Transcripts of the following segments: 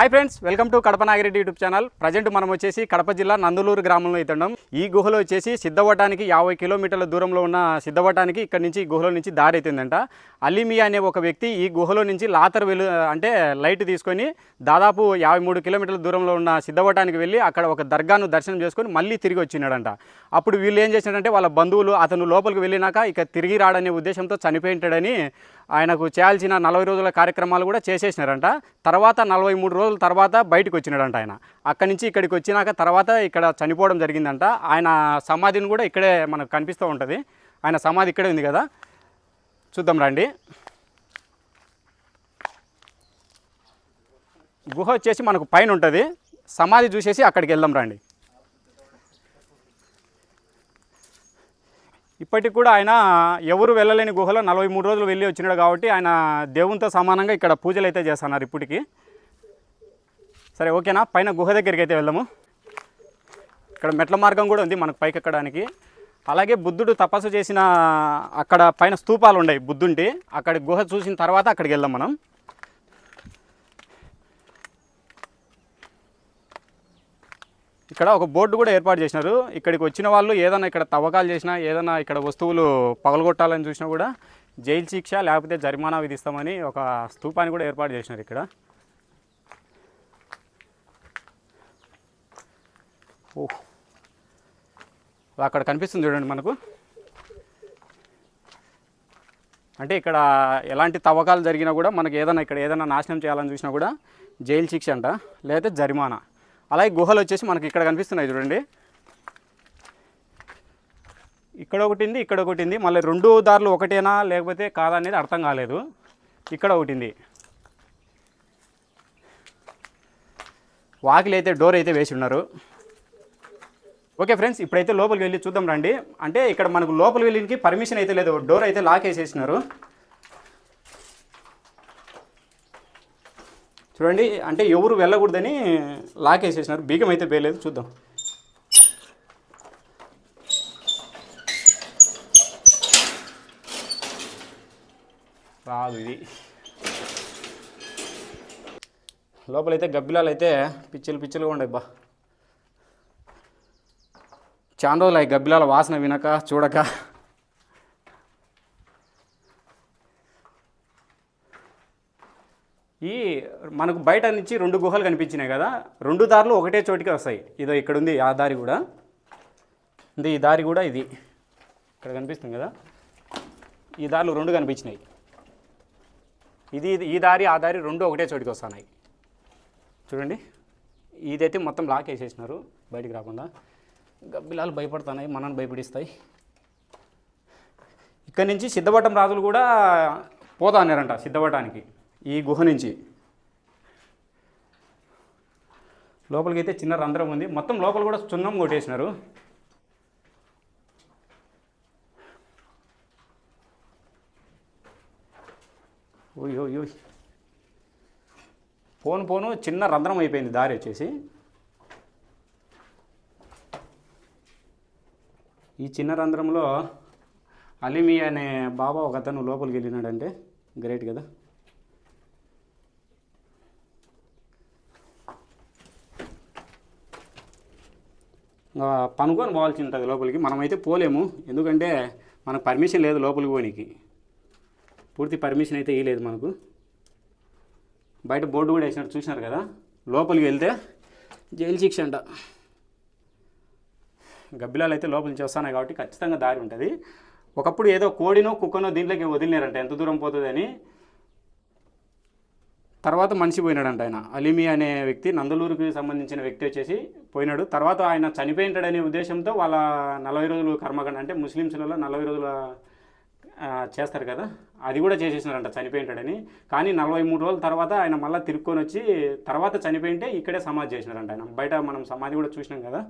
Hi friends welcome to Kadapa Nagireddy YouTube channel present మనం వచ్చేసి కడప జిల్లా నందులూరు గ్రామంలో అవుతున్నాం ఈ గుహలో వచ్చేసి సిద్ధవటానికి యాభై కిలోమీటర్ల దూరంలో ఉన్న సిద్ధవటానికి ఇక్కడ నుంచి గుహలో నుంచి దారి అవుతుందంట అలీమియా అనే ఒక వ్యక్తి ఈ గుహలో నుంచి లాతర్ వెలు అంటే లైట్ తీసుకొని దాదాపు యాభై మూడు కిలోమీటర్ల దూరంలో ఉన్న సిద్ధవటానికి వెళ్ళి అక్కడ ఒక దర్గాను దర్శనం చేసుకొని మళ్ళీ తిరిగి వచ్చినాడంట. అప్పుడు వీళ్ళు ఏం చేసినాడంటే వాళ్ళ బంధువులు అతను లోపలికి వెళ్ళినాక ఇక తిరిగి రాడనే ఉద్దేశంతో చనిపోయింటాడని ఆయనకు చేయాల్సిన నలభై రోజుల కార్యక్రమాలు కూడా చేసేసినారంట. తర్వాత నలభై మూడు రోజులు తర్వాత బయటకు వచ్చినాడంట ఆయన. అక్కడి నుంచి ఇక్కడికి వచ్చినాక తర్వాత ఇక్కడ చనిపోవడం జరిగిందంట. ఆయన సమాధిని కూడా ఇక్కడే మనకు కనిపిస్తూ ఉంటుంది. ఆయన సమాధి ఇక్కడే ఉంది కదా. చూద్దాం రండి. గుహ వచ్చేసి మనకు పైన ఉంటుంది. సమాధి చూసేసి అక్కడికి వెళ్దాం రండి. ఇప్పటికి కూడా ఆయన ఎవరు వెళ్ళలేని గుహలో నలభై మూడు రోజులు వెళ్ళి వచ్చినాడు కాబట్టి ఆయన దేవునితో సమానంగా ఇక్కడ పూజలు అయితే చేస్తున్నారు ఇప్పటికి. సరే ఓకేనా? పైన గుహ దగ్గరికి అయితే వెళ్దాము. ఇక్కడ మెట్ల మార్గం కూడా ఉంది మనకు పైకి ఎక్కడానికి. అలాగే బుద్ధుడు తపస్సు చేసిన అక్కడ పైన స్తూపాలు ఉన్నాయి బుద్ధుంటి అక్కడ గుహ చూసిన తర్వాత అక్కడికి వెళ్దాం మనం. ఇక్కడ ఒక బోర్డు కూడా ఏర్పాటు చేసినారు. ఇక్కడికి వచ్చిన వాళ్ళు ఏదైనా ఇక్కడ తవ్వకాలు చేసినా ఏదైనా ఇక్కడ వస్తువులు పగలగొట్టాలని చూసినా కూడా జైలు శిక్ష లేకపోతే జరిమానా విధిస్తామని ఒక స్తూపాన్ని కూడా ఏర్పాటు చేసినారు ఇక్కడ. ఓ అక్కడ కనిపిస్తుంది చూడండి మనకు. అంటే ఇక్కడ ఎలాంటి తవ్వకాలు జరిగినా కూడా మనకి ఏదైనా ఇక్కడ ఏదైనా నాశనం చేయాలని చూసినా కూడా జైలు శిక్ష అంట లేకపోతే జరిమానా. అలాగే గుహలు వచ్చేసి మనకి ఇక్కడ కనిపిస్తున్నాయి చూడండి. ఇక్కడ ఒకటింది ఇక్కడ ఒకటి ఉంది. మళ్ళీ రెండు దారులు ఒకటేనా లేకపోతే కాదా అనేది అర్థం కాలేదు. ఇక్కడ ఒకటింది వాకిలి అయితే డోర్ అయితే వేసి ఉన్నారు. ఓకే ఫ్రెండ్స్ ఇప్పుడైతే లోపలికి వెళ్ళి చూద్దాం రండి. అంటే ఇక్కడ మనకు లోపలికి వెళ్ళడానికి పర్మిషన్ అయితే లేదు. డోర్ అయితే లాక్ వేసేసినారు చూడండి అంటే ఎవరు వెళ్ళకూడదని లాక్ వేసేసినారు బీగం అయితే పేయలేదు చూద్దాం. రాదు ఇది. లోపలైతే గబ్బిలాలు అయితే పిచ్చిలు పిచ్చలుగా ఉండవు బా. చాలా రోజులు అయి గబ్బిలాల వాసన వినక చూడక. ఈ మనకు బయట నుంచి రెండు గుహలు కనిపించినాయి కదా రెండు దారులు ఒకటే చోటికి వస్తాయి. ఇదో ఇక్కడ ఉంది ఆ దారి కూడా. ఇది ఈ దారి కూడా ఇది. ఇక్కడ కనిపిస్తుంది కదా. ఈ దారులు రెండు కనిపించినాయి. ఇది ఇది- ఈ దారి ఆ దారి రెండు ఒకటే చోటికి వస్తున్నాయి. చూడండి. ఇదైతే మొత్తం లాక్ వేసేసినారు బయటికి రాకుండా. గబ్బిలాలు భయపడుతున్నాయి మనల్ని భయపడిస్తాయి. ఇక్కడి నుంచి సిద్ధవటం రాజులు కూడా పోతా అన్నారంట సిద్ధవటానికి ఈ గుహ నుంచి. లోపలికి అయితే చిన్న రంధ్రం ఉంది. మొత్తం లోపల కూడా సున్నం కొట్టేసినారు. ఓయ్ ఓయ్ ఓయ్. పోను పోను చిన్న రంధ్రం అయిపోయింది దారి వచ్చేసి. ఈ చిన్న రంధ్రంలో అలిమి అనే బాబా ఒక అతను లోపలికి వెళ్ళినాడంటే గ్రేట్ కదా. పనుకొని పోవాల్సి ఉంటుంది లోపలికి. మనమైతే పోలేము. ఎందుకంటే మనకు పర్మిషన్ లేదు లోపలికి పోనీకి. పూర్తి పర్మిషన్ అయితే ఇవ్వలేదు మనకు. బయట బోర్డు కూడా వేసినట్టు చూసినారు కదా. లోపలికి వెళ్తే జైలు శిక్ష అంట. గబ్బిలాలు అయితే లోపల నుంచి వస్తున్నాయి కాబట్టి ఖచ్చితంగా దారి ఉంటుంది. ఒకప్పుడు ఏదో కోడినో కుక్కనో దీంట్లోకి వదిలినారంట ఎంత దూరం పోతుందని. తర్వాత మనిషి పోయినాడంట ఆయన. అలిమి అనే వ్యక్తి నందలూరుకి సంబంధించిన వ్యక్తి వచ్చేసి పోయినాడు. తర్వాత ఆయన చనిపోయింటాడనే ఉద్దేశంతో వాళ్ళ నలభై రోజులు కర్మకాండ అంటే ముస్లిమ్స్లలో నలభై రోజుల చేస్తారు కదా అది కూడా చేసేసినారంట చనిపోయింటాడని. కానీ నలభై మూడు రోజుల తర్వాత ఆయన మళ్ళీ తిరుక్కొని వచ్చి తర్వాత చనిపోయింటే ఇక్కడే సమాధి చేసినారంట ఆయన. బయట మనం సమాధి కూడా చూసినాం కదా.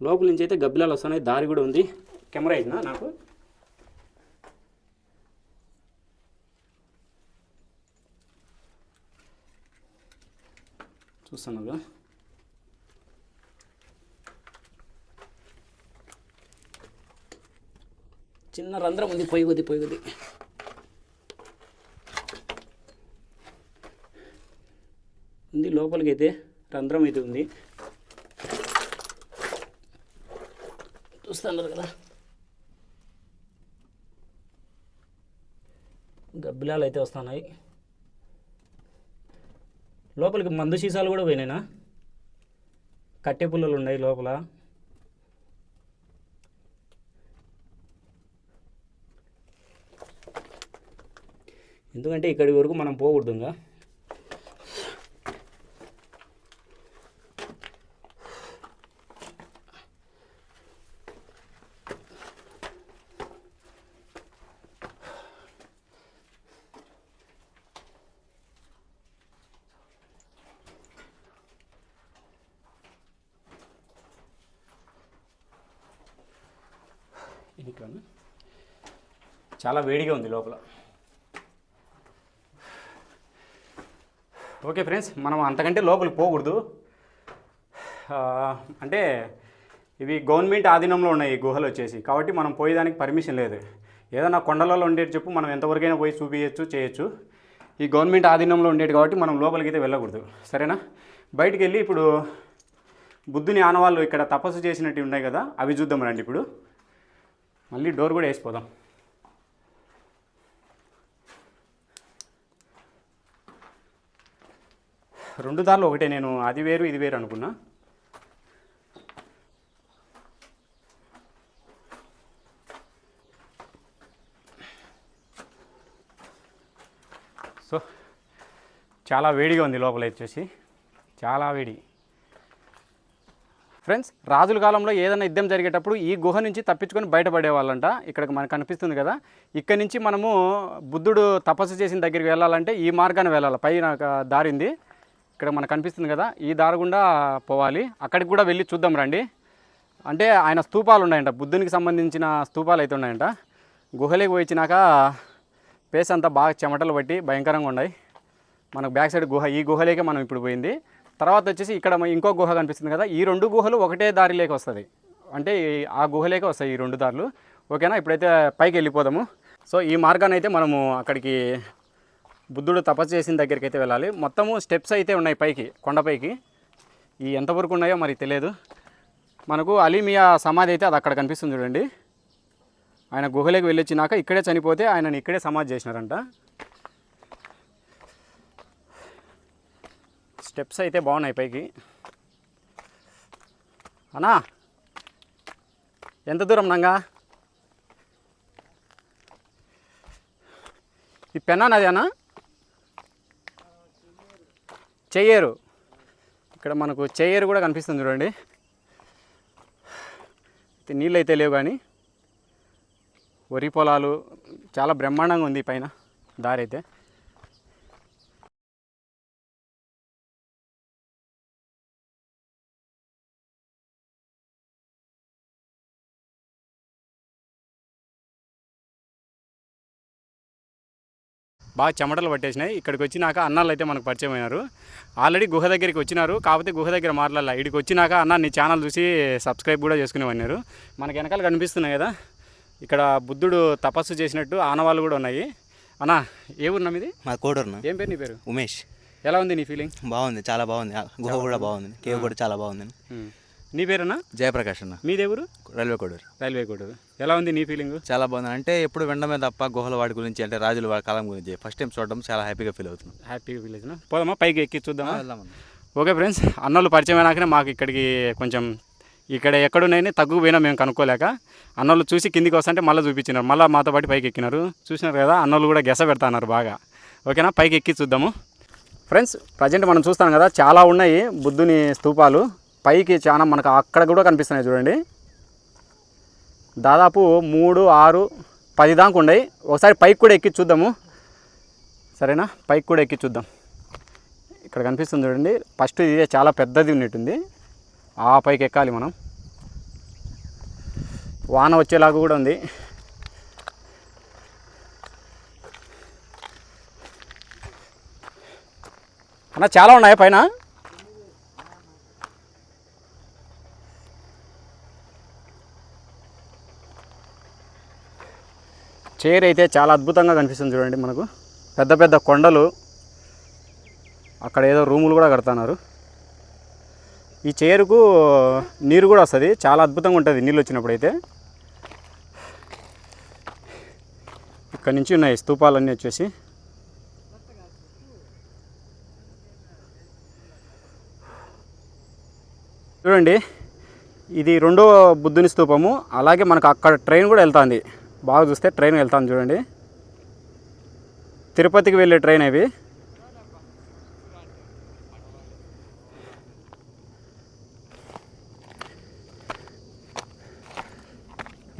లోపల నుంచి అయితే గబ్బిలాలు వస్తున్నాయి. దారి కూడా ఉంది. కెమెరా అయినా నాకు? చూస్తున్నాగా చిన్న రంధ్రం ఉంది. పొయ్యి కొద్ది పొయ్యి కొద్ది. ఉంది. లోపలికి అయితే రంధ్రం అయితే ఉంది. చూస్తున్నారు కదా. గబ్బిలాలు అయితే వస్తున్నాయి. లోపలికి మందు సీసాలు కూడా పోయినాయినా? కట్టె పుల్లలు ఉన్నాయి లోపల. ఎందుకంటే ఇక్కడి వరకు మనం పోకూడదు ఇంకా. ఇది ఇక్కడ చాలా వేడిగా ఉంది లోపల. ఓకే ఫ్రెండ్స్ మనం అంతకంటే లోపలికి పోకూడదు. అంటే ఇవి గవర్నమెంట్ ఆధీనంలో ఉన్నాయి ఈ గుహలు వచ్చేసి. కాబట్టి మనం పోయేదానికి పర్మిషన్ లేదు. ఏదైనా కొండలలో ఉండేటి చెప్పు మనం ఎంతవరకైనా పోయి చూపించచ్చు చేయొచ్చు. ఈ గవర్నమెంట్ ఆధీనంలో ఉండేది కాబట్టి మనం లోపలికి అయితే వెళ్ళకూడదు. సరేనా? బయటికి వెళ్ళి ఇప్పుడు బుద్ధుని ఆనవాళ్ళు ఇక్కడ తపస్సు చేసినట్టు ఉన్నాయి కదా అవి చూద్దాం రండి ఇప్పుడు. మళ్ళీ డోర్ కూడా వేసిపోదాం. రెండు దారులు ఒకటే నేను అది వేరు ఇది వేరు అనుకున్నా. సో చాలా వేడిగా ఉంది లోపల వచ్చేసి. చాలా వేడి. ఫ్రెండ్స్ రాజుల కాలంలో ఏదైనా యుద్ధం జరిగేటప్పుడు ఈ గుహ నుంచి తప్పించుకొని బయటపడే వాళ్ళంట ఇక్కడ మనకు కనిపిస్తుంది కదా. ఇక్కడ నుంచి మనము బుద్ధుడు తపస్సు చేసిన దగ్గరికి వెళ్ళాలంటే ఈ మార్గాన్ని వెళ్ళాలి. పైన దారింది ఇక్కడ మనకు కనిపిస్తుంది కదా. ఈ దారి గుండా పోవాలి. అక్కడికి కూడా వెళ్ళి చూద్దాం రండి. అంటే ఆయన స్తూపాలు ఉన్నాయంట. బుద్ధునికి సంబంధించిన స్తూపాలు అయితే ఉన్నాయంట. గుహలోకి వచ్చినాక పేస్ అంతా బాగా చెమటలు పట్టి భయంకరంగా ఉన్నాయి. మనకు బ్యాక్ సైడ్ గుహ ఈ గుహలేకే మనం ఇప్పుడు పోయింది. తర్వాత వచ్చేసి ఇక్కడ ఇంకో గుహ కనిపిస్తుంది కదా. ఈ రెండు గుహలు ఒకటే దారిలోకి వస్తుంది. అంటే ఈ- ఆ గుహలేకే వస్తాయి ఈ రెండు దారులు. ఓకేనా? ఇప్పుడైతే పైకి వెళ్ళిపోదాము. సో ఈ మార్గాన్ని అయితే మనము అక్కడికి బుద్ధుడు తపస్సు చేసిన దగ్గరికి అయితే వెళ్ళాలి. మొత్తము స్టెప్స్ అయితే ఉన్నాయి పైకి కొండపైకి. ఈ ఎంతవరకు ఉన్నాయో మరి తెలియదు. మనకు అలీమియా సమాధి అయితే అది అక్కడ కనిపిస్తుంది చూడండి. ఆయన గుహలోకి వెళ్ళొచ్చినాక ఇక్కడే చనిపోతే ఆయనని ఇక్కడే సమాధి చేసినారంట. స్టెప్స్ అయితే బాగున్నాయి పైకి. అనా ఎంత దూరం నంగా? ఈ పెన్నా నది అన్నా చెయ్యేరు. ఇక్కడ మనకు చెయ్యేరు కూడా కనిపిస్తుంది చూడండి. అయితే నీళ్ళు అయితే లేవు కానీ వరి పొలాలు చాలా బ్రహ్మాండంగా ఉంది పైన దారి అయితే బాగా చెమటలు పట్టేసినాయి. ఇక్కడికి వచ్చినాక అన్నాళ్ళు అయితే మనకు పరిచయం అయినారు. ఆల్రెడీ గుహ దగ్గరికి వచ్చినారు. కాకపోతే గుహ దగ్గర మాట్లాడాల. ఇక్కడికి వచ్చినాక అన్న నీ ఛానల్ చూసి సబ్స్క్రైబ్ కూడా చేసుకునేవన్నారు మనకి వెనకాల కనిపిస్తున్నాయి కదా. ఇక్కడ బుద్ధుడు తపస్సు చేసినట్టు ఆనవాళ్ళు కూడా ఉన్నాయి. అన్న ఏ ఊరు ఇది మా కోడూరును ఏం పేరు నీ పేరు? ఉమేష్. ఎలా ఉంది నీ ఫీలింగ్ బాగుంది. చాలా బాగుంది. గుహ కూడా బాగుంది. కేవ్ కూడా చాలా బాగుంది. నీ పేరన్నా? జయప్రకాష్ అన్న. మీదే ఊరు రైల్వే కోడూరు. రైల్వే కోడ్ ఎలా ఉంది నీ ఫీలింగ్ చాలా బాగుంది. అంటే ఎప్పుడు వినడమే తప్ప గుహల వాడి గురించి అంటే రాజుల వాడి కాలం గురించి. ఫస్ట్ టైం చూడడం చాలా హ్యాపీగా ఫీల్ అవుతున్నాం హ్యాపీగా విలేజ్ పోదామా? పైకి ఎక్కి చూద్దామా? ఓకే ఫ్రెండ్స్ అన్నోళ్ళు పరిచయం అయినాకనే మాకు ఇక్కడికి కొంచెం ఇక్కడ ఎక్కడున్నాయని తగ్గు పోయినా మేము కనుక్కోలేక అన్నోళ్ళు చూసి కిందికి వస్తుంటే మళ్ళీ చూపించినారు. మళ్ళీ మాతో పాటు పైకి ఎక్కినారు. చూసినారు కదా అన్నోళ్ళు కూడా గెస పెడతాన్నారు బాగా. ఓకేనా? పైకి ఎక్కి చూద్దాము. ఫ్రెండ్స్ ప్రజెంట్ మనం చూస్తాం కదా చాలా ఉన్నాయి బుద్ధుని స్తూపాలు. పైకి చాలా మనకు అక్కడ కూడా కనిపిస్తున్నాయి చూడండి. దాదాపు మూడు ఆరు పది దాకా ఉన్నాయి. ఒకసారి పైకి కూడా ఎక్కి చూద్దాము. సరేనా? పైకి కూడా ఎక్కి చూద్దాం. ఇక్కడ కనిపిస్తుంది చూడండి. ఫస్ట్ ఇది చాలా పెద్దది ఉన్నట్టుంది. ఆ పైకి ఎక్కాలి మనం. వాన వచ్చేలాగా కూడా ఉంది. అన్న చాలా ఉన్నాయి పైన? చైర్ అయితే చాలా అద్భుతంగా కనిపిస్తుంది చూడండి మనకు. పెద్ద పెద్ద కొండలు అక్కడ ఏదో రూములు కూడా కడుతున్నారు. ఈ చైరుకు నీరు కూడా వస్తుంది. చాలా అద్భుతంగా ఉంటుంది నీళ్ళు వచ్చినప్పుడు అయితే ఇక్కడ నుంచి ఉన్నాయి స్తూపాలన్నీ వచ్చేసి. చూడండి ఇది రెండో బుద్ధుని స్తూపము అలాగే మనకు అక్కడ ట్రైన్ కూడా వెళ్తుంది. బాగా చూస్తే ట్రైన్ వెళ్తాను చూడండి. తిరుపతికి వెళ్ళే ట్రైన్ అవి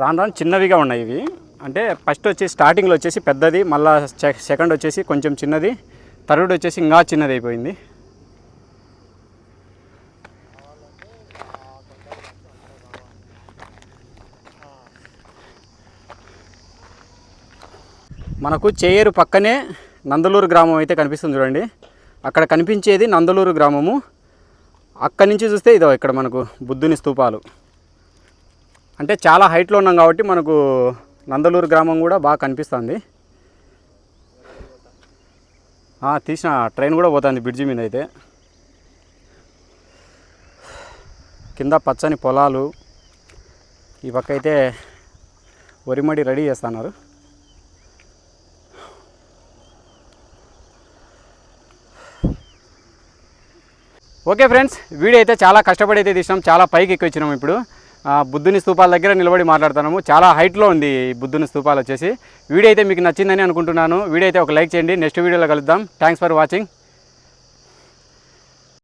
రాను రాను చిన్నవిగా ఉన్నాయి ఇవి. అంటే ఫస్ట్ వచ్చి స్టార్టింగ్లో వచ్చేసి పెద్దది మళ్ళీ సె- సెకండ్ వచ్చేసి కొంచెం చిన్నది థర్డ్ వచ్చేసి ఇంకా చిన్నది అయిపోయింది. మనకు చేయేరు పక్కనే నందలూరు గ్రామం అయితే కనిపిస్తుంది చూడండి. అక్కడ కనిపించేది నందలూరు గ్రామము. అక్కడి నుంచి చూస్తే ఇదో ఇక్కడ మనకు బుద్ధుని స్తూపాలు. అంటే చాలా హైట్లో ఉన్నాం కాబట్టి మనకు నందలూరు గ్రామం కూడా బాగా కనిపిస్తుంది. తీసిన ట్రైన్ కూడా పోతుంది బ్రిడ్జి మీద అయితే. కింద పచ్చని పొలాలు. ఈ పక్క అయితే వరిమడి రెడీ చేస్తున్నారు. ఓకే ఫ్రెండ్స్ వీడియో అయితే చాలా కష్టపడి అయితే తీసినాం చాలా పైకి ఎక్కువ వచ్చినాం ఇప్పుడు బుద్ధుని స్తూపాల దగ్గర నిలబడి మాట్లాడుతున్నాము. చాలా హైట్లో ఉంది ఈ బుద్ధుని స్తూపాలు వచ్చేసి. వీడియో అయితే మీకు నచ్చిందని అనుకుంటున్నాను. వీడియో అయితే ఒక లైక్ చేయండి. నెక్స్ట్ వీడియోలో కలుద్దాం. Thanks for watching